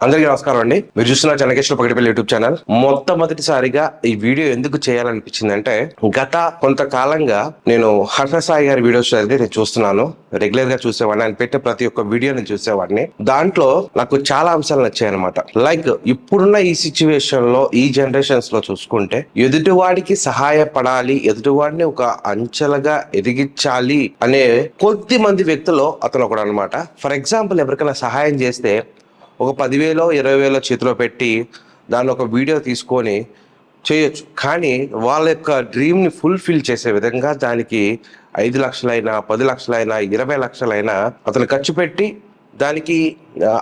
అందరికీ నమస్కారం అండి. మీరు చూస్తున్న చెన్నకేశ్వర పగటిపల్లి యూట్యూబ్ ఛానల్. మొట్టమొదటిసారిగా ఈ వీడియో ఎందుకు చేయాలనిపించింది అంటే గత కొంతకాలంగా నేను హర్షసాయి గారి వీడియోస్ అయితే నేను చూస్తున్నాను. రెగ్యులర్గా చూసేవాడిని. ఆయన పెట్టే ప్రతి ఒక్క వీడియో నేను చూసేవాడిని. దాంట్లో నాకు చాలా అంశాలు నచ్చాయి అనమాట లైక్ ఇప్పుడున్న ఈ సిచ్యువేషన్లో ఈ జనరేషన్స్లో చూసుకుంటే ఎదుటివాడికి సహాయపడాలి ఎదుటివాడిని ఒక అంచెలుగా ఎదిగించాలి అనే కొద్ది మంది వ్యక్తులు అతను ఒకడు అనమాట ఫర్ ఎగ్జాంపుల్ ఎవరికైనా సహాయం చేస్తే ఒక పదివేలో ఇరవై వేలో చేతిలో పెట్టి దాన్ని ఒక వీడియో తీసుకొని చేయొచ్చు. కానీ వాళ్ళ యొక్క డ్రీమ్ని ఫుల్ఫిల్ చేసే విధంగా దానికి ఐదు లక్షలైనా పది లక్షలైనా ఇరవై లక్షలైనా అతను ఖర్చు పెట్టి దానికి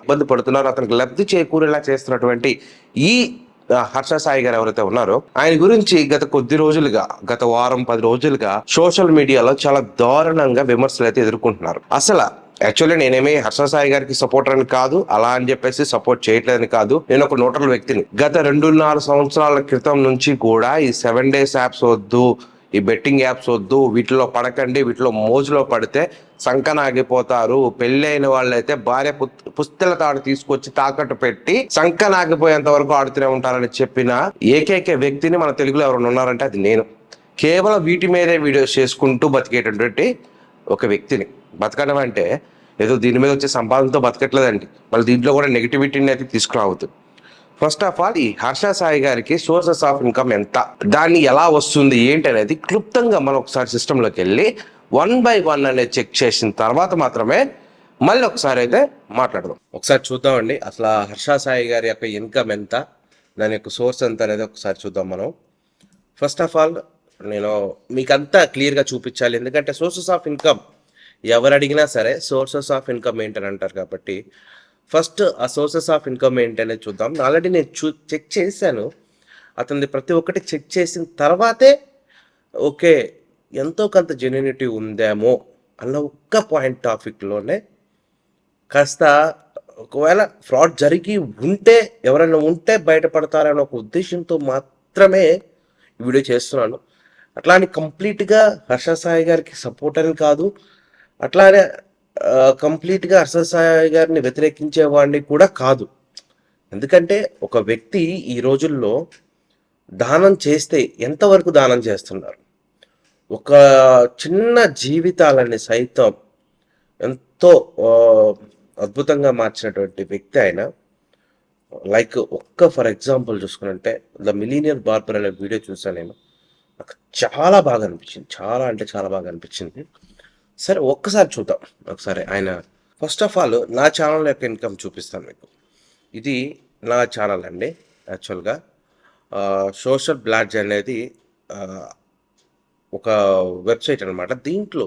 ఇబ్బంది పడుతున్నారు. అతనికి లబ్ధి చేకూరేలా చేస్తున్నటువంటి ఈ హర్ష సాయి గారు ఎవరైతే ఉన్నారో ఆయన గురించి గత కొద్ది రోజులుగా గత వారం పది రోజులుగా సోషల్ మీడియాలో చాలా దారుణంగా విమర్శలు అయితే ఎదుర్కొంటున్నారు. అసలు యాక్చువల్లీ నేనేమి హర్ష సాయి గారికి సపోర్టర్ అని కాదు అలా అని చెప్పేసి సపోర్ట్ చేయట్లేదని కాదు. నేను ఒక నోటల్ వ్యక్తిని. గత రెండున్నర సంవత్సరాల క్రితం నుంచి కూడా ఈ సెవెన్ డేస్ యాప్స్ వద్దు ఈ బెట్టింగ్ యాప్స్ వద్దు వీటిలో పడకండి వీటిలో మోజులో పడితే సంకనాగిపోతారు పెళ్ళైన వాళ్ళైతే భార్య పుత్- పుస్తల తాడు తీసుకొచ్చి తాకట్టు పెట్టి సంకనాగిపోయేంత వరకు ఆడుతూనే ఉంటారని చెప్పిన ఏకైక వ్యక్తిని మన తెలుగులో ఎవరైనా ఉన్నారంటే అది నేను. కేవలం వీటి మీదే వీడియోస్ చేసుకుంటూ బతికేటటువంటి ఒక వ్యక్తిని బతకడం అంటే ఏదో దీని మీద వచ్చే సంపాదనతో బతకట్లేదండి. మళ్ళీ దీంట్లో కూడా నెగిటివిటీని అయితే తీసుకురావద్దు. ఫస్ట్ ఆఫ్ ఆల్ ఈ హర్ష సాయి గారికి సోర్సెస్ ఆఫ్ ఇన్కమ్ ఎంత? దాన్ని ఎలా వస్తుంది? ఏంటి అనేది క్లుప్తంగా మనం ఒకసారి సిస్టంలోకి వెళ్ళి వన్ బై వన్ అనేది చెక్ చేసిన తర్వాత మాత్రమే మళ్ళీ ఒకసారి అయితే మాట్లాడదాం. ఒకసారి చూద్దామండి. అసలు హర్ష సాయి గారి యొక్క ఇన్కమ్ ఎంత? దాని యొక్క సోర్స్ ఎంత అనేది ఒకసారి చూద్దాం మనం. ఫస్ట్ ఆఫ్ ఆల్ నేను మీకంతా క్లియర్గా చూపించాలి. ఎందుకంటే సోర్సెస్ ఆఫ్ ఇన్కమ్ ఎవరు అడిగినా సరే సోర్సెస్ ఆఫ్ ఇన్కమ్ ఏంటని అంటారు కాబట్టి ఫస్ట్ ఆ సోర్సెస్ ఆఫ్ ఇన్కమ్ ఏంటనేది చూద్దాం. ఆల్రెడీ నేను చూ చెక్ చేశాను. అతనిది ప్రతి ఒక్కటి చెక్ చేసిన తర్వాతే ఓకే ఎంతో కొంత జెన్యునిటీ ఉందేమో అన్న ఒక్క పాయింట్ టాపిక్లోనే కాస్త ఒకవేళ ఫ్రాడ్ జరిగి ఉంటే ఎవరైనా ఉంటే బయటపడతారనే ఒక ఉద్దేశంతో మాత్రమే వీడియో చేస్తున్నాను. అట్లానే కంప్లీట్గా హర్ష సాయి గారికి సపోర్ట్ అని కాదు అట్లానే కంప్లీట్గా హర్ష సాయి గారిని వ్యతిరేకించేవాడిని కూడా కాదు. ఎందుకంటే ఒక వ్యక్తి ఈ రోజుల్లో దానం చేస్తే ఎంతవరకు దానం చేస్తున్నారు? ఒక చిన్న జీవితాలని సైతం ఎంతో అద్భుతంగా మార్చినటువంటి వ్యక్తి ఆయన. లైక్ ఒక్క ఫర్ ఎగ్జాంపుల్ చూసుకున్నంటే ద మిలీనియర్ బార్బర్ అనే వీడియో చూసాను నేను. నాకు చాలా బాగా అనిపించింది. చాలా అంటే చాలా బాగా అనిపించింది. సరే ఒక్కసారి చూద్దాం. ఒకసారి ఆయన ఫస్ట్ ఆఫ్ ఆల్ నా ఛానల్ యొక్క ఇన్కమ్ చూపిస్తాను మీకు. ఇది నా ఛానల్ అండి యాక్చువల్గా సోషల్ బ్లాడ్జ్ అనేది ఒక వెబ్సైట్ అనమాట దీంట్లో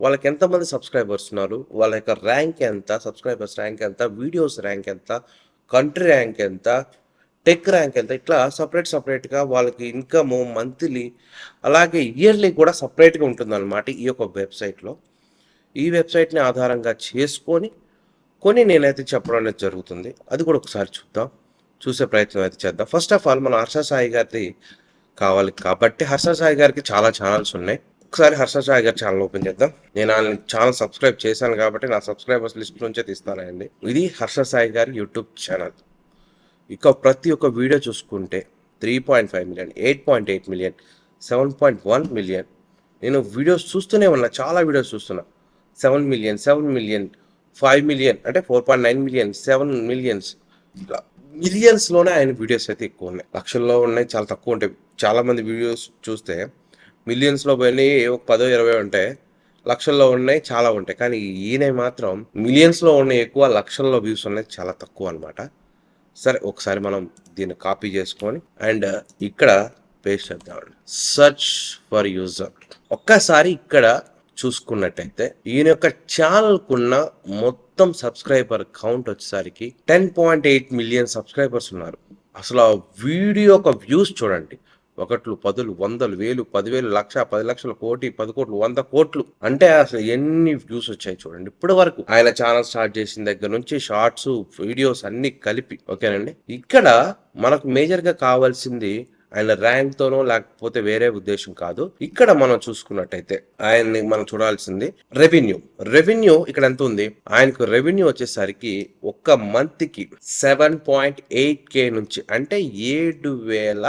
వాళ్ళకి ఎంతమంది సబ్స్క్రైబర్స్ ఉన్నారు వాళ్ళ యొక్క ర్యాంక్ ఎంత సబ్స్క్రైబర్స్ ర్యాంక్ ఎంత వీడియోస్ ర్యాంక్ ఎంత కంట్రీ ర్యాంక్ ఎంత టెక్ ర్యాంక్ ఎంత? ఇట్లా సపరేట్ సపరేట్గా వాళ్ళకి ఇన్కమ్ మంత్లీ అలాగే ఇయర్లీ కూడా సపరేట్గా ఉంటుందన్నమాట ఈ యొక్క వెబ్సైట్లో ఈ వెబ్సైట్ని ఆధారంగా చేసుకొని కొన్ని నేనైతే చెప్పడం అనేది జరుగుతుంది. అది కూడా ఒకసారి చూద్దాం. చూసే ప్రయత్నం అయితే చేద్దాం. ఫస్ట్ ఆఫ్ ఆల్ మన హర్ష సాయి గారిది కావాలి. కాబట్టి హర్ష సాయి గారికి చాలా ఛానల్స్ ఉన్నాయి. ఒకసారి హర్ష సాయి గారి ఛానల్ ఓపెన్ చేద్దాం. నేను ఆయన ఛానల్ సబ్స్క్రైబ్ చేశాను కాబట్టి నా సబ్స్క్రైబర్స్ లిస్ట్ నుంచే తీస్తానండి. ఇది హర్ష సాయి గారి యూట్యూబ్ ఛానల్ ఇక ప్రతి ఒక్క వీడియో చూసుకుంటే three point five million eight point eight million seven point one million. నేను వీడియోస్ చూస్తూనే ఉన్నా చాలా వీడియోస్ చూస్తున్నా. Seven million seven million five million అంటే four point nine million seven millions. మిలియన్స్లోనే ఆయన వీడియోస్ అయితే ఎక్కువ ఉన్నాయి. లక్షల్లో ఉన్నాయి చాలా తక్కువ ఉంటాయి. చాలామంది వీడియోస్ చూస్తే మిలియన్స్లో పోయినాయి ఒక పదో ఇరవై ఉంటాయి లక్షల్లో ఉన్నాయి చాలా ఉంటాయి. కానీ ఈయన మాత్రం మిలియన్స్లో ఉన్నాయి ఎక్కువ లక్షల్లో వ్యూస్ ఉన్నాయి చాలా తక్కువ అనమాట సరే ఒకసారి మనం దీన్ని కాపీ చేసుకొని అండ్ uh, ఇక్కడ పేస్ట్ చేద్దామండి సర్చ్ ఫర్ యూజర్ ఒక్కసారి ఇక్కడ చూసుకున్నట్టయితే ఈయన యొక్క ఛానల్కున్న మొత్తం సబ్స్క్రైబర్ కౌంట్ వచ్చేసరికి ten point eight million subscribers ఉన్నారు. అసలు ఆ వీడియో యొక్క వ్యూస్ చూడండి. ఒకట్లు పదులు వందలు వేలు పదివేలు లక్ష పది లక్షల కోటి పది కోట్లు వంద కోట్లు. అంటే అసలు ఎన్ని వ్యూస్ వచ్చాయి చూడండి. ఇప్పటి వరకు ఆయన ఛానల్ స్టార్ట్ చేసిన దగ్గర నుంచి షార్ట్స్ వీడియోస్ అన్ని కలిపి ఓకేనండి? ఇక్కడ మనకు మేజర్గా కావాల్సింది ఆయన ర్యాంక్ తోనో లేకపోతే వేరే ఉద్దేశం కాదు. ఇక్కడ మనం చూసుకున్నట్టయితే ఆయన్ని మనం చూడాల్సింది రెవెన్యూ రెవెన్యూ ఇక్కడ ఎంత ఉంది? ఆయనకు రెవెన్యూ వచ్చేసరికి ఒక్క మంత్కి సెవెన్ పాయింట్ ఎయిట్ కే నుంచి అంటే ఏడు వేల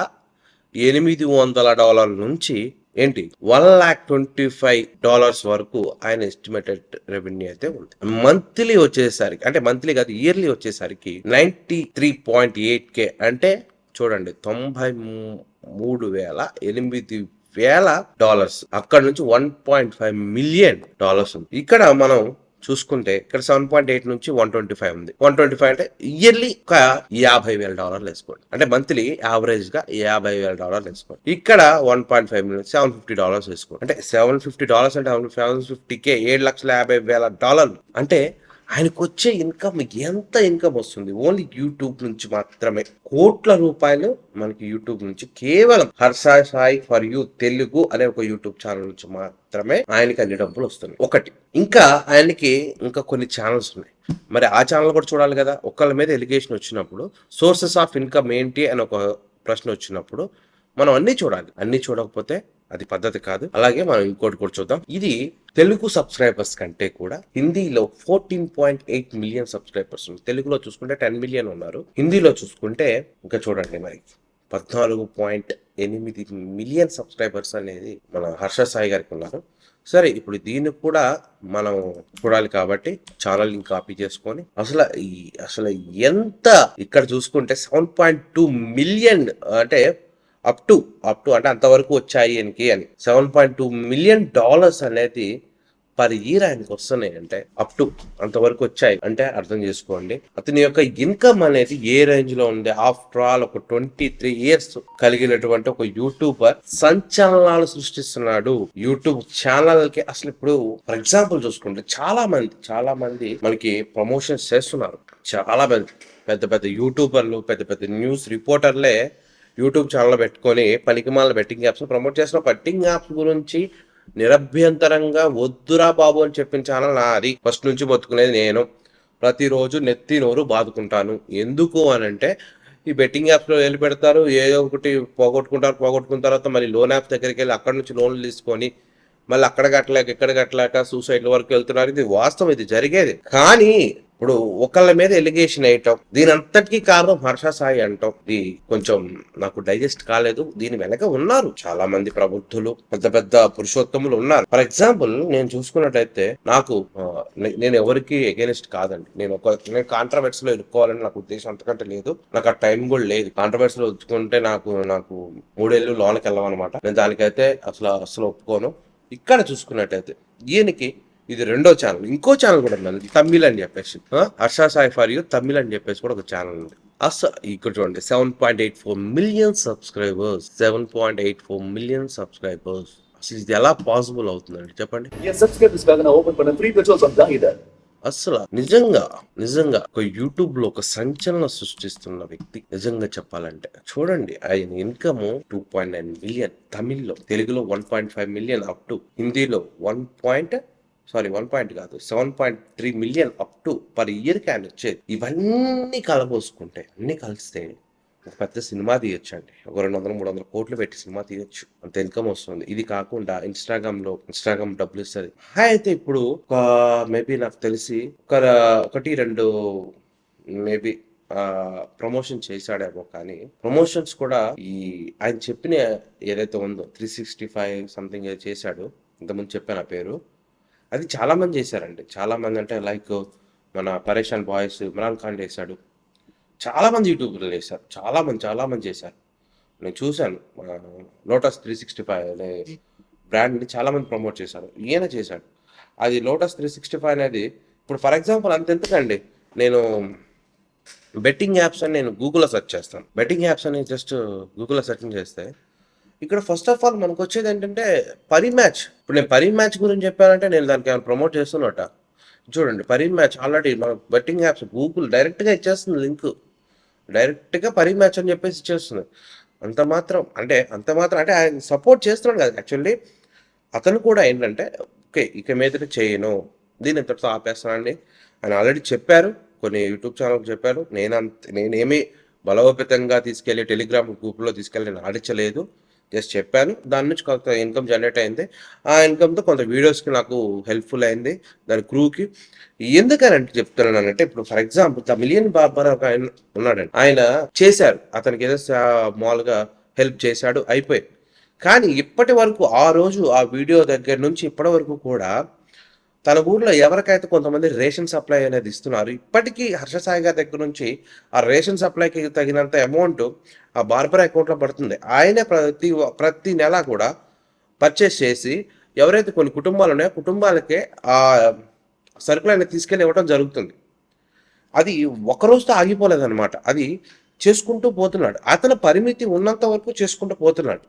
ఎనిమిది వందల డాలర్ల నుంచి ఏంటి? One lakh twenty five dollars వరకు ఆయన ఎస్టిమేటెడ్ రెవెన్యూ అయితే ఉంది. మంత్లీ వచ్చేసరికి అంటే మంత్లీ కాదు ఇయర్లీ వచ్చేసరికి ninety three point eight K అంటే చూడండి తొంభై మూడు వేల ఎనిమిది వేల డాలర్స్. అక్కడ నుంచి one point five million dollars ఉంది. ఇక్కడ మనం చూసుకుంటే ఇక్కడ సెవెన్ పాయింట్ ఎయిట్ నుంచి వన్ ట్వంటీ ఫైవ్ ఉంది. వన్ ట్వంటీ ఫైవ్ అంటే ఇయర్లీ ఒక యాభై వేల డాలర్లు వేసుకోండి. అంటే మంత్లీ యావరేజ్గా యాభై వేల డాలర్లు వేసుకోండి. ఇక్కడ one point five million seven fifty dollars వేసుకోండి. అంటే సెవెన్ ఫిఫ్టీ డాలర్స్ అంటే సెవెన్ ఫిఫ్టీ కే ఏడు లక్షల యాభై వేల డాలర్లు. అంటే ఆయనకు వచ్చే ఇన్కమ్ ఎంత ఇన్కమ్ వస్తుంది? ఓన్లీ యూట్యూబ్ నుంచి మాత్రమే. కోట్ల రూపాయలు మనకి యూట్యూబ్ నుంచి కేవలం హర్షా సాయి ఫర్ యూ తెలుగు అనే ఒక యూట్యూబ్ ఛానల్ నుంచి మాత్రమే ఆయనకి అన్ని డబ్బులు వస్తున్నాయి. ఒకటి. ఇంకా ఆయనకి ఇంకా కొన్ని ఛానల్స్ ఉన్నాయి. మరి ఆ ఛానల్ కూడా చూడాలి కదా. ఒకళ్ళ మీద ఎలిగేషన్ వచ్చినప్పుడు సోర్సెస్ ఆఫ్ ఇన్కమ్ ఏంటి అని ఒక ప్రశ్న వచ్చినప్పుడు మనం అన్ని చూడాలి. అన్ని చూడకపోతే అది పద్ధతి కాదు. అలాగే మనం ఇంకోటి కూడా చూద్దాం. ఇది తెలుగు సబ్స్క్రైబర్స్ కంటే కూడా హిందీలో fourteen point eight million subscribers తెలుగులో చూసుకుంటే టెన్ మిలియన్ ఉన్నారు. హిందీలో చూసుకుంటే ఇంకా చూడండి మరి పద్నాలుగు పాయింట్ ఎనిమిది మిలియన్ సబ్స్క్రైబర్స్ అనేది మన హర్ష సాయి గారికి ఉన్నారు. సరే ఇప్పుడు దీన్ని కూడా మనం చూడాలి కాబట్టి ఛానల్ని కాపీ చేసుకొని అసలు ఈ అసలు ఎంత ఇక్కడ చూసుకుంటే సెవెన్ పాయింట్ టూ మిలియన్ అంటే అప్ టు అప్ టు అంటే అంతవరకు వచ్చాయి ఆయనకి అని. Seven point two million dollars అనేది పర్ ఇయర్ ఆయనకి వస్తున్నాయి అంటే అప్ టు అంతవరకు వచ్చాయి అంటే అర్థం చేసుకోండి. అతని యొక్క ఇన్కమ్ అనేది ఏ రేంజ్లో ఉంది? ఆఫ్టర్ ఆల్ ఒక ట్వంటీ త్రీ ఇయర్స్ కలిగినటువంటి ఒక యూట్యూబర్ సంచలనాలు సృష్టిస్తున్నాడు. యూట్యూబ్ ఛానల్కి అసలు ఇప్పుడు ఫర్ ఎగ్జాంపుల్ చూసుకుంటే చాలా మంది చాలా మంది మనకి ప్రమోషన్స్ చేస్తున్నారు. చాలా మంది పెద్ద పెద్ద యూట్యూబర్లు పెద్ద పెద్ద న్యూస్ రిపోర్టర్లే యూట్యూబ్ ఛానల్ పెట్టుకొని పనికిమాల బెట్టింగ్ యాప్స్ ప్రమోట్ చేసిన బెట్టింగ్ యాప్స్ గురించి నిరభ్యంతరంగా వద్దురా బాబు అని చెప్పిన ఛానల్ నాది. ఫస్ట్ నుంచి బతుకునేది నేను. ప్రతిరోజు నెత్తి నోరు బాదుకుంటాను. ఎందుకు అని అంటే ఈ బెట్టింగ్ యాప్స్లో వెళ్ళి పెడతారు ఏదో ఒకటి పోగొట్టుకుంటారు పోగొట్టుకున్న తర్వాత మళ్ళీ లోన్ యాప్స్ దగ్గరికి వెళ్ళి అక్కడ నుంచి లోన్లు తీసుకొని మళ్ళీ అక్కడ కట్టలేక ఇక్కడ కట్టలేక సూసైడ్ల వరకు వెళ్తున్నారు. ఇది వాస్తవం ఇది జరిగేది. కానీ ఇప్పుడు ఒకళ్ళ మీద ఎలిగేషన్ వేయటం దీని అంతటికీ కారణం హర్ష సాయి అంటాం. ఇది కొంచెం నాకు డైజెస్ట్ కాలేదు. దీని వెనక ఉన్నారు చాలా మంది ప్రబుద్ధులు పెద్ద పెద్ద పురుషోత్తములు ఉన్నారు. ఫర్ ఎగ్జాంపుల్ నేను చూసుకున్నట్టయితే నాకు నేను ఎవరికి ఎగెనిస్ట్ కాదండి. నేను ఒక నేను కాంట్రవర్సీ లో ఇరుక్కోవాలని నాకు ఉద్దేశం అంతకంటే లేదు. నాకు ఆ టైం కూడా లేదు. కాంట్రవర్సీ లో వచ్చుకుంటే నాకు నాకు మూడేళ్ళు లోనికి వెళ్ళమన్నమాట నేను దానికైతే అసలు అసలు ఒప్పుకోను. ఇక్కడ చూసుకున్నట్టయితే ఈయనకి ఇది రెండో ఛానల్. ఇంకో ఛానల్ కూడా ఉందండి. తమిళ్ అని చెప్పేసి. హర్ష సాయి ఫర్ యూ తమిళ్ అని చెప్పేసి కూడా ఒక ఛానల్ ఉంది. అసలు ఇక్కడ చూడండి. Seven point eight four million subscribers. Seven point eight four million subscribers. అసలు ఇది ఎలా పాసిబుల్ అవుతుందండి? చెప్పండి. అసలు నిజంగా నిజంగా ఒక యూట్యూబ్లో ఒక సంచలన సృష్టిస్తున్న వ్యక్తి నిజంగా చెప్పాలంటే చూడండి ఆయన income two point nine million తమిళ్ళో తెలుగులో one point five million up to హిందీలో one point sorry one point కాదు seven point three million up to per ఇయర్కి ఆయన వచ్చేది ఇవన్నీ కలబోసుకుంటే అన్ని కలిస్తే ఒక పెద్ద సినిమా తీయొచ్చు అండి ఒక రెండు వందల మూడు వందల కోట్లు పెట్టి సినిమా తీయొచ్చు. అంత ఇన్కమ్ వస్తుంది. ఇది కాకుండా ఇన్స్టాగ్రామ్లో ఇన్స్టాగ్రామ్ డబ్బులు ఇస్తుంది. అయితే ఇప్పుడు ఒక మేబీ నాకు తెలిసి ఒక ఒకటి రెండు మేబీ ప్రమోషన్ చేశాడేమో కానీ ప్రమోషన్స్ కూడా ఈ ఆయన చెప్పిన ఏదైతే ఉందో త్రీ సిక్స్టీ ఫైవ్ సంథింగ్ ఏదో చేశాడు. ఇంతకుముందు చెప్పాను ఆ పేరు. అది చాలా మంది చేశారండి. చాలా మంది అంటే లైక్ మన పరేషాన్ బాయ్స్ ఇమ్రాన్ ఖాన్ చేశాడు. చాలా మంది యూట్యూబర్లు చేశారు. చాలా మంది చాలా మంది చేశారు. నేను చూశాను. లోటస్ త్రీ సిక్స్టీ ఫైవ్ అనే బ్రాండ్ని చాలా మంది ప్రమోట్ చేశారు. ఈయన చేశాడు. అది లోటస్ త్రీ సిక్స్టీ ఫైవ్ అనేది ఇప్పుడు ఫర్ ఎగ్జాంపుల్ అంత ఎందుకండి? నేను బెట్టింగ్ యాప్స్ అని నేను గూగుల్లో సెర్చ్ చేస్తాను. బెట్టింగ్ యాప్స్ అని జస్ట్ గూగుల్లో సెర్చింగ్ చేస్తే ఇక్కడ ఫస్ట్ ఆఫ్ ఆల్ మనకు వచ్చేది ఏంటంటే పరి మ్యాచ్ ఇప్పుడు నేను పరి మ్యాచ్ గురించి చెప్పానంటే నేను దానికి ఏమైనా ప్రమోట్ చేస్తున్నట చూడండి పరి మ్యాచ్ ఆల్రెడీ మన బెట్టింగ్ యాప్స్ గూగుల్ డైరెక్ట్గా ఇచ్చేస్తుంది లింక్ డైరెక్ట్గా పరి మ్యాచ్ అని చెప్పేసి ఇచ్చేస్తుంది. అంత మాత్రం అంటే అంత మాత్రం అంటే ఆయన సపోర్ట్ చేస్తున్నాడు కదా యాక్చువల్లీ అతను కూడా ఏంటంటే ఓకే ఇక మీదట చేయను. దీని ఇంతటితో ఆపేస్తానండి ఆయన ఆల్రెడీ చెప్పారు. కొన్ని యూట్యూబ్ ఛానల్ చెప్పారు. నేను అంత నేనేమి బలోపేతంగా తీసుకెళ్ళి టెలిగ్రామ్ గ్రూప్లో తీసుకెళ్ళి నేను ఆడించలేదు. జస్ట్ చెప్పాను. దాని నుంచి కొంత ఇన్కమ్ జనరేట్ అయింది. ఆ ఇన్కమ్తో కొంత వీడియోస్కి నాకు హెల్ప్ఫుల్ అయింది దాని క్రూకి. ఎందుకనంటే చెప్తున్నానంటే ఇప్పుడు for example the million barber ఒక ఆయన ఉన్నాడండి. ఆయన చేశారు. అతనికి ఏదో మామూలుగా హెల్ప్ చేశాడు అయిపోయి కానీ ఇప్పటి వరకు ఆ రోజు ఆ వీడియో దగ్గర నుంచి ఇప్పటి వరకు కూడా తన ఊర్లో ఎవరికైతే కొంతమంది రేషన్ సప్లై అనేది ఇస్తున్నారు ఇప్పటికీ హర్షసాయి గారి దగ్గర నుంచి ఆ రేషన్ సప్లైకి తగినంత అమౌంట్ ఆ బార్బర్ అకౌంట్లో పడుతుంది. ఆయనే ప్రతి ప్రతి నెల కూడా పర్చేస్ చేసి ఎవరైతే కొన్ని కుటుంబాలు ఉన్నాయో కుటుంబాలకే ఆ సరుకులు అనేది తీసుకెళ్ళి ఇవ్వడం జరుగుతుంది. అది ఒక రోజుతో ఆగిపోలేదన్నమాట. అది చేసుకుంటూ పోతున్నాడు. అతని పరిమితి ఉన్నంత వరకు చేసుకుంటూ పోతున్నాడు.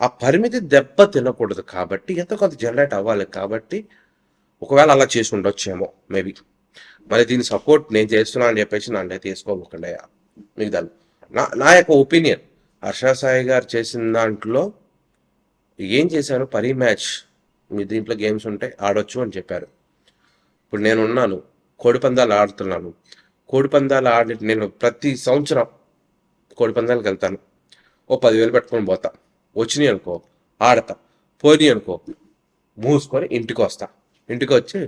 ఆ పరిమితి దెబ్బ తినకూడదు కాబట్టి ఎంతో కొంత జనరేట్ అవ్వాలి కాబట్టి ఒకవేళ అలా చేసి ఉండొచ్చేమో మేబీ. మరి దీని సపోర్ట్ నేను చేస్తున్నా అని చెప్పేసి నన్ను తీసుకోబోకండి మీకు దాన్ని నా నా యొక్క ఒపీనియన్. హర్ష సాయి గారు చేసిన దాంట్లో ఏం చేశారు? పరీ మ్యాచ్. మీ దీంట్లో గేమ్స్ ఉంటే ఆడొచ్చు అని చెప్పారు. ఇప్పుడు నేను ఉన్నాను కోడిపందాలు ఆడుతున్నాను. కోడిపందాలు ఆడి నేను ప్రతి సంవత్సరం కోడిపందాలకు వెళ్తాను. ఓ పదివేలు పెట్టుకొని పోతా. వచ్చినాయి అనుకో ఆడతా. పోయినాయి అనుకో మూసుకొని ఇంటికి వస్తా. ఇంటికి వచ్చి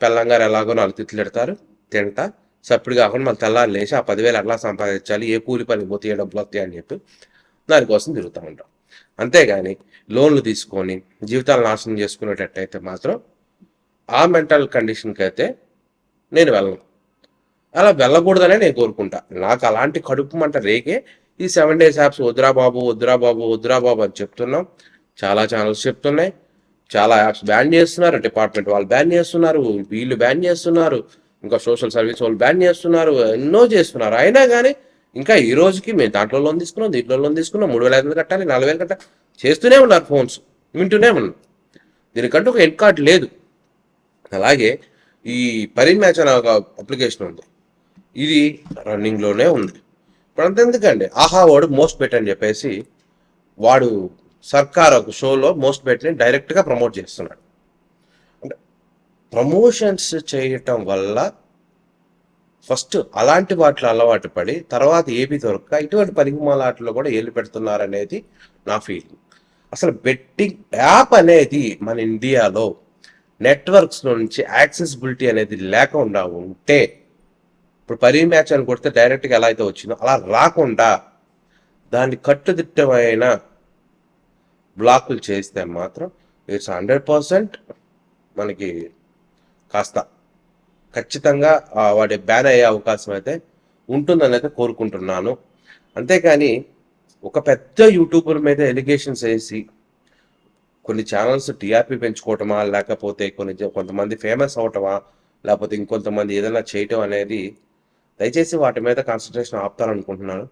పెళ్ళంగారు ఎలాగో నాలుగు తిట్లు పెడతారు తింటా. సప్పుడు కాకుండా మళ్ళీ తెల్లారి లేచి ఆ పదివేలు ఎట్లా సంపాదించాలి ఏ కూలి పని పోతే ఏ డబ్బులు వస్తాయి అని చెప్పి దానికోసం తిరుగుతూ ఉంటాం అంతేగాని లోన్లు తీసుకొని జీవితాలు నాశనం చేసుకునేటట్టయితే మాత్రం ఆ మెంటల్ కండిషన్కి అయితే నేను వెళ్ళను. అలా వెళ్ళకూడదనే నేను కోరుకుంటా. నాకు అలాంటి కడుపు మంట రేగే ఈ సెవెన్ డేస్ యాప్స్ వద్దురా బాబు వద్దురా బాబు వద్దురా బాబు అని చెప్తున్నాం. చాలా ఛానల్స్ చెప్తున్నాయి. చాలా యాప్స్ బ్యాన్ చేస్తున్నారు డిపార్ట్మెంట్ వాళ్ళు బ్యాన్ చేస్తున్నారు వీళ్ళు బ్యాన్ చేస్తున్నారు ఇంకా సోషల్ సర్వీస్ వాళ్ళు బ్యాన్ చేస్తున్నారు ఎన్నో చేస్తున్నారు. అయినా కానీ ఇంకా ఈ రోజుకి మేము దాంట్లో లోన్ తీసుకున్నాం దీంట్లో లోన్ తీసుకున్నాం మూడు వేల ఐదు వందలు కట్టాలి నాలుగు వేలు కట్టాలి. చేస్తూనే ఉన్నారు ఫోన్స్ వింటూనే ఉన్నారు దీనికంటూ ఒక హెడ్ కార్డ్ లేదు. అలాగే ఈ పరి మ్యాచ్ అనే ఒక అప్లికేషన్ ఉంది. ఇది రన్నింగ్లోనే ఉంది. ఇప్పుడు అంత ఎందుకండి ఆహా వాడు మోస్ట్ బెట్ అని చెప్పేసి వాడు సర్కార్ ఒక షోలో మోస్ట్ బెట్ని డైరెక్ట్గా ప్రమోట్ చేస్తున్నాడు. అంటే ప్రమోషన్స్ చేయటం వల్ల ఫస్ట్ అలాంటి వాటిలో అలవాటు పడి తర్వాత ఏపీ దొరక్క ఇటువంటి పరిమాలాటలో కూడా ఏలు పెడుతున్నారనేది నా ఫీలింగ్. అసలు బెట్టింగ్ యాప్ అనేది మన ఇండియాలో నెట్వర్క్స్ నుంచి యాక్సెసిబిలిటీ అనేది లేకుండా ఉంటే ఇప్పుడు పరి మ్యాచ్ అని కొడితే డైరెక్ట్గా ఎలా అయితే వచ్చిందో అలా రాకుండా దాన్ని కట్టుదిట్టమైన బ్లాకులు చేస్తే మాత్రం ఇట్స్ హండ్రెడ్ పర్సెంట్ మనకి కాస్త ఖచ్చితంగా వాడి వాటి బ్యాన్ అయ్యే అవకాశం అయితే ఉంటుందని అయితే కోరుకుంటున్నాను. అంతేకాని ఒక పెద్ద యూట్యూబర్ మీద ఎలిగేషన్స్ వేసి కొన్ని ఛానల్స్ టీఆర్పీ పెంచుకోవటమా లేకపోతే కొన్ని కొంతమంది ఫేమస్ అవటమా లేకపోతే ఇంకొంతమంది ఏదైనా చేయటం అనేది దయచేసి వాటి మీద కాన్సన్ట్రేషన్ ఆపుతారనుకుంటున్నాను.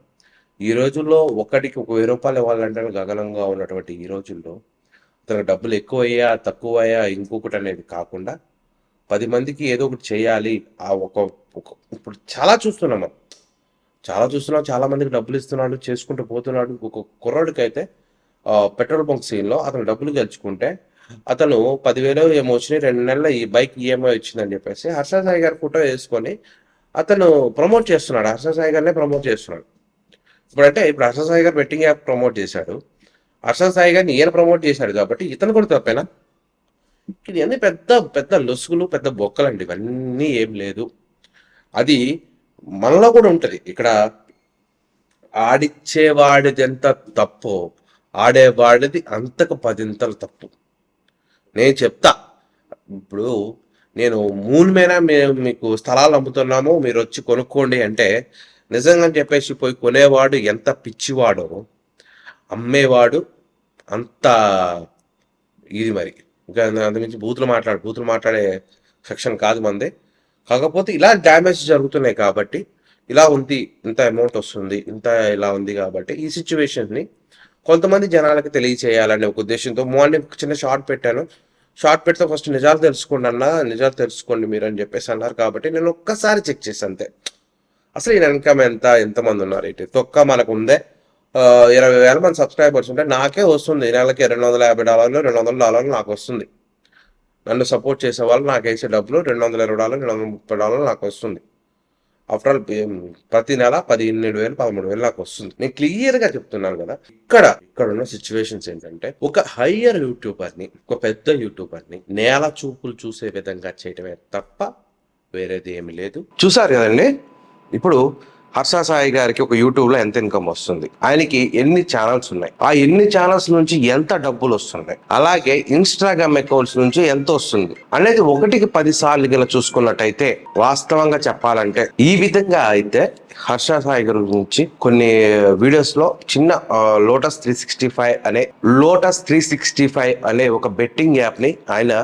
ఈ రోజుల్లో ఒకటికి ఒక వెయ్యి రూపాయలు ఇవ్వాలంటే గగనంగా ఉన్నటువంటి ఈ రోజుల్లో అతనికి డబ్బులు ఎక్కువయ్యా తక్కువయ్యా ఇంకొకటి అనేది కాకుండా పది మందికి ఏదో ఒకటి చేయాలి. ఆ ఒక ఇప్పుడు చాలా చూస్తున్నాం మనం. చాలా చూస్తున్నాం చాలా మందికి డబ్బులు ఇస్తున్నాడు చేసుకుంటూ పోతున్నాడు. ఒక కుర్రాడికి అయితే పెట్రోల్ బంక్ సీన్లో అతను డబ్బులు గెలుచుకుంటే అతను పదివేలు ఏమో వచ్చినాయి రెండు నెలల ఈ బైక్ ఈఎంఐ వచ్చిందని చెప్పేసి హర్ష సాయి గారి ఫోటో వేసుకొని అతను ప్రమోట్ చేస్తున్నాడు. హర్ష సాయి గారినే ప్రమోట్ చేస్తున్నాడు. ఇప్పుడు అంటే ఇప్పుడు హర్ష సాయి గారు బెట్టింగ్ యాప్ ప్రమోట్ చేశాడు. హర్ష సాయి గారిని ఈయన ప్రమోట్ చేశాడు కాబట్టి ఇతను కూడా తప్పేనా? ఇది అన్ని పెద్ద పెద్ద లొసుగులు పెద్ద బొక్కలు అండి ఇవన్నీ ఏం లేదు. అది మనలో కూడా ఉంటది. ఇక్కడ ఆడిచ్చేవాడిది ఎంత తప్పో ఆడేవాడిది అంతకు పదింతలు తప్పు. నేను చెప్తా. ఇప్పుడు నేను మూలమైన మేము మీకు స్థలాలు అమ్ముతున్నాము మీరు వచ్చి కొనుక్కోండి అంటే నిజంగా చెప్పేసి పోయి కొనేవాడు ఎంత పిచ్చివాడో అమ్మేవాడు అంత ఇది మరి. ఇంకా అందుమించి బూతులు మాట్లాడు బూతులు మాట్లాడే సెక్షన్ కాదు మంది. కాకపోతే ఇలా డ్యామేజ్ జరుగుతున్నాయి కాబట్టి ఇలా ఉంది ఇంత అమౌంట్ వస్తుంది ఇంత ఇలా ఉంది కాబట్టి ఈ సిచ్యువేషన్ని కొంతమంది జనాలకి తెలియచేయాలనే ఒక ఉద్దేశంతో మార్నింగ్ చిన్న షార్ట్ పెట్టాను. షార్ట్ పెడితే ఫస్ట్ నిజాలు తెలుసుకోండి అన్న నిజాలు తెలుసుకోండి మీరు అని చెప్పేసి అన్నారు కాబట్టి నేను ఒక్కసారి చెక్ చేసి అంతే. అసలు ఈయన ఇన్కమ్ ఎంత ఎంతమంది ఉన్నారు? ఇటు తొక్క మనకు ఉందే ఇరవై వేల మంది సబ్స్క్రైబర్స్ ఉంటే నాకే వస్తుంది. ఈ నెలకి రెండు వందల యాభై డాలర్లు రెండు వందల డాలర్లు నాకు వస్తుంది. నన్ను సపోర్ట్ చేసే వాళ్ళు నాకు వేసే డబ్బులు రెండు వందల ఇరవై డాలర్లు రెండు వందల ముప్పై డాలర్లు నాకు వస్తుంది. ఆఫ్టర్ ఆల్ ప్రతి నెల పదిహేను వేలు పదమూడు వేలు నాకు వస్తుంది. నేను క్లియర్గా చెప్తున్నాను కదా. ఇక్కడ ఇక్కడ ఉన్న సిచ్యువేషన్స్ ఏంటంటే ఒక హయ్యర్ యూట్యూబర్ని ఒక పెద్ద యూట్యూబర్ని నేల చూపులు చూసే విధంగా చేయటమే తప్ప వేరేది ఏమీ లేదు. చూసారు కదండి? ఇప్పుడు హర్ష సాయి గారికి ఒక యూట్యూబ్లో ఎంత ఇన్కమ్ వస్తుంది? ఆయనకి ఎన్ని ఛానల్స్ ఉన్నాయి? ఆ ఎన్ని ఛానల్స్ నుంచి ఎంత డబ్బులు వస్తున్నాయి? అలాగే ఇన్స్టాగ్రామ్ అకౌంట్స్ నుంచి ఎంత వస్తుంది? అనేది ఒకటికి పది సార్లు గల చూసుకున్నట్టయితే వాస్తవంగా చెప్పాలంటే ఈ విధంగా అయితే హర్ష సాయి గారి గురించి కొన్ని వీడియోస్లో చిన్న లోటస్ త్రీ సిక్స్టీ ఫైవ్ అనే లోటస్ త్రీ సిక్స్టీ ఫైవ్ అనే ఒక బెట్టింగ్ యాప్ని ఆయన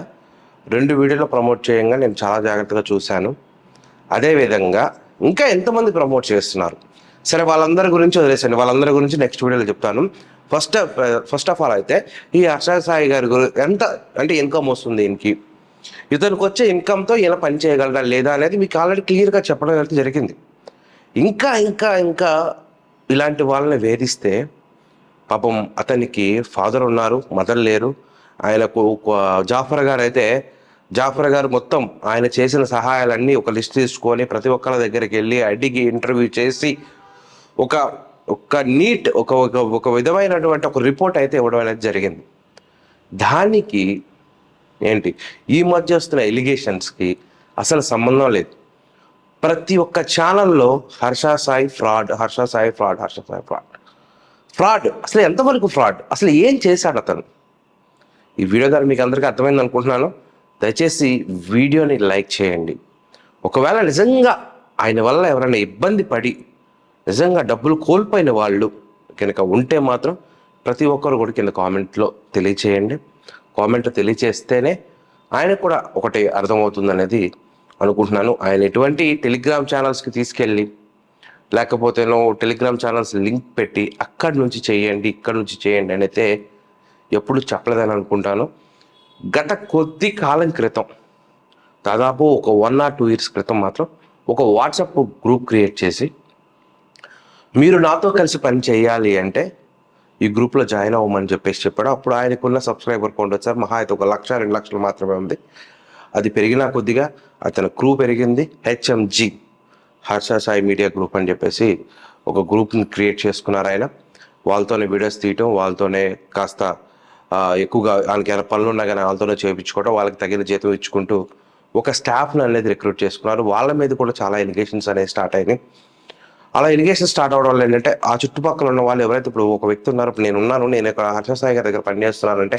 రెండు వీడియోలో ప్రమోట్ చేయంగా నేను చాలా జాగ్రత్తగా చూశాను. అదేవిధంగా ఇంకా ఎంతమంది ప్రమోట్ చేస్తున్నారు? సరే వాళ్ళందరి గురించి వదిలేసండి వాళ్ళందరి గురించి నెక్స్ట్ వీడియోలో చెప్తాను. ఫస్ట్ ఫస్ట్ ఆఫ్ ఆల్ అయితే ఈ హర్ష సాయి గారి గురించి ఎంత అంటే ఇన్కమ్ వస్తుంది ఈయనకి ఇతనికి వచ్చే ఇన్కమ్తో ఈయన పని చేయగలరా లేదా అనేది మీకు ఆల్రెడీ క్లియర్గా చెప్పడం అయితే జరిగింది. ఇంకా ఇంకా ఇంకా ఇలాంటి వాళ్ళని వేధిస్తే పాపం అతనికి ఫాదర్ ఉన్నారు మదర్ లేరు. ఆయనకు జాఫర్ గారు అయితే జాఫర్ గారు మొత్తం ఆయన చేసిన సహాయాలన్నీ ఒక లిస్ట్ తీసుకొని ప్రతి ఒక్కరి దగ్గరికి వెళ్ళి అడిగి ఇంటర్వ్యూ చేసి ఒక ఒక నీట్ ఒక ఒక ఒక విధమైనటువంటి ఒక రిపోర్ట్ అయితే ఇవ్వడం అనేది జరిగింది. దానికి ఏంటి? ఈ మధ్య వస్తున్న ఎలిగేషన్స్కి అసలు సంబంధం లేదు. ప్రతి ఒక్క ఛానల్లో Harsha Sai fraud Harsha Sai fraud Harsha Sai fraud. Fraud అసలు ఎంతవరకు ఫ్రాడ్? అసలు ఏం చేశాడు అతను? ఈ వీడియో ద్వారా మీకు అందరికీ అర్థమైంది అనుకుంటున్నాను దయచేసి వీడియోని లైక్ చేయండి. ఒకవేళ నిజంగా ఆయన వల్ల ఎవరైనా ఇబ్బంది పడి నిజంగా డబ్బులు కోల్పోయిన వాళ్ళు కనుక ఉంటే మాత్రం ప్రతి ఒక్కరు కూడా కింద కామెంట్లో తెలియచేయండి. కామెంట్లో తెలియచేస్తేనే ఆయన కూడా ఒకటి అర్థమవుతుంది అనేది అనుకుంటున్నాను. ఆయన ఎటువంటి టెలిగ్రామ్ ఛానల్స్కి తీసుకెళ్ళి లేకపోతేనో టెలిగ్రామ్ ఛానల్స్ లింక్ పెట్టి అక్కడి నుంచి చేయండి ఇక్కడ నుంచి చేయండి అని అయితే ఎప్పుడు చెప్పలేదని అనుకుంటాను. గత కొద్ది కాలం క్రితం దాదాపు ఒక వన్ ఆర్ టూ ఇయర్స్ క్రితం మాత్రం ఒక వాట్సాప్ గ్రూప్ క్రియేట్ చేసి మీరు నాతో కలిసి పని చేయాలి అంటే ఈ గ్రూప్లో జాయిన్ అవ్వమని చెప్పేసి చెప్పాడు. అప్పుడు ఆయనకున్న సబ్స్క్రైబర్ కౌంట్ వచ్చారు మహా అయితే ఒక లక్ష రెండు లక్షలు మాత్రమే ఉంది. అది పెరిగినా కొద్దిగా అతని క్రూ పెరిగింది. HMG Harsha Sai media group అని చెప్పేసి ఒక గ్రూప్ని క్రియేట్ చేసుకున్నారు ఆయన. వాళ్ళతోనే వీడియోస్ తీయటం వాళ్ళతోనే కాస్త ఎక్కువగా వాళ్ళకి ఏమైనా పనులు ఉన్నా కానీ వాళ్ళతోనే చేయించుకోవడం వాళ్ళకి తగిన జీతం ఇచ్చుకుంటూ ఒక స్టాఫ్ని అనేది రిక్రూట్ చేసుకున్నారు. వాళ్ళ మీద కూడా చాలా ఎలిగేషన్స్ అనేవి స్టార్ట్ అయినాయి. అలా ఇరిగేషన్ స్టార్ట్ అవడం వల్ల ఏంటంటే ఆ చుట్టుపక్కల ఉన్న వాళ్ళు ఎవరైతే ఇప్పుడు ఒక వ్యక్తి ఉన్నారో ఇప్పుడు నేను ఉన్నాను నేను ఇక్కడ హర్షసాయి గారి దగ్గర పనిచేస్తున్నానంటే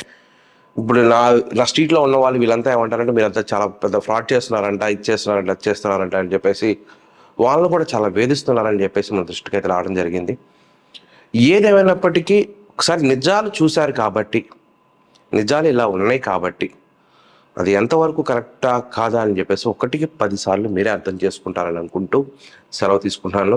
ఇప్పుడు నా నా స్ట్రీట్లో ఉన్న వాళ్ళు వీళ్ళంతా ఏమంటారంటే మీరంతా చాలా పెద్ద ఫ్రాడ్ చేస్తున్నారంట ఇది చేస్తున్నారంట అది చేస్తున్నారంట అని చెప్పేసి వాళ్ళు కూడా చాలా వేధిస్తున్నారని చెప్పేసి మన దృష్టికి అయితే రావడం జరిగింది. ఏదేమైనప్పటికీ ఒకసారి నిజాలు చూశారు కాబట్టి నిజాలు ఇలా ఉన్నాయి కాబట్టి అది ఎంతవరకు కరెక్టా కాదా అని చెప్పేసి ఒకటికి పది సార్లు మీరే అర్థం చేసుకుంటారని అనుకుంటూ సెలవు తీసుకుంటాను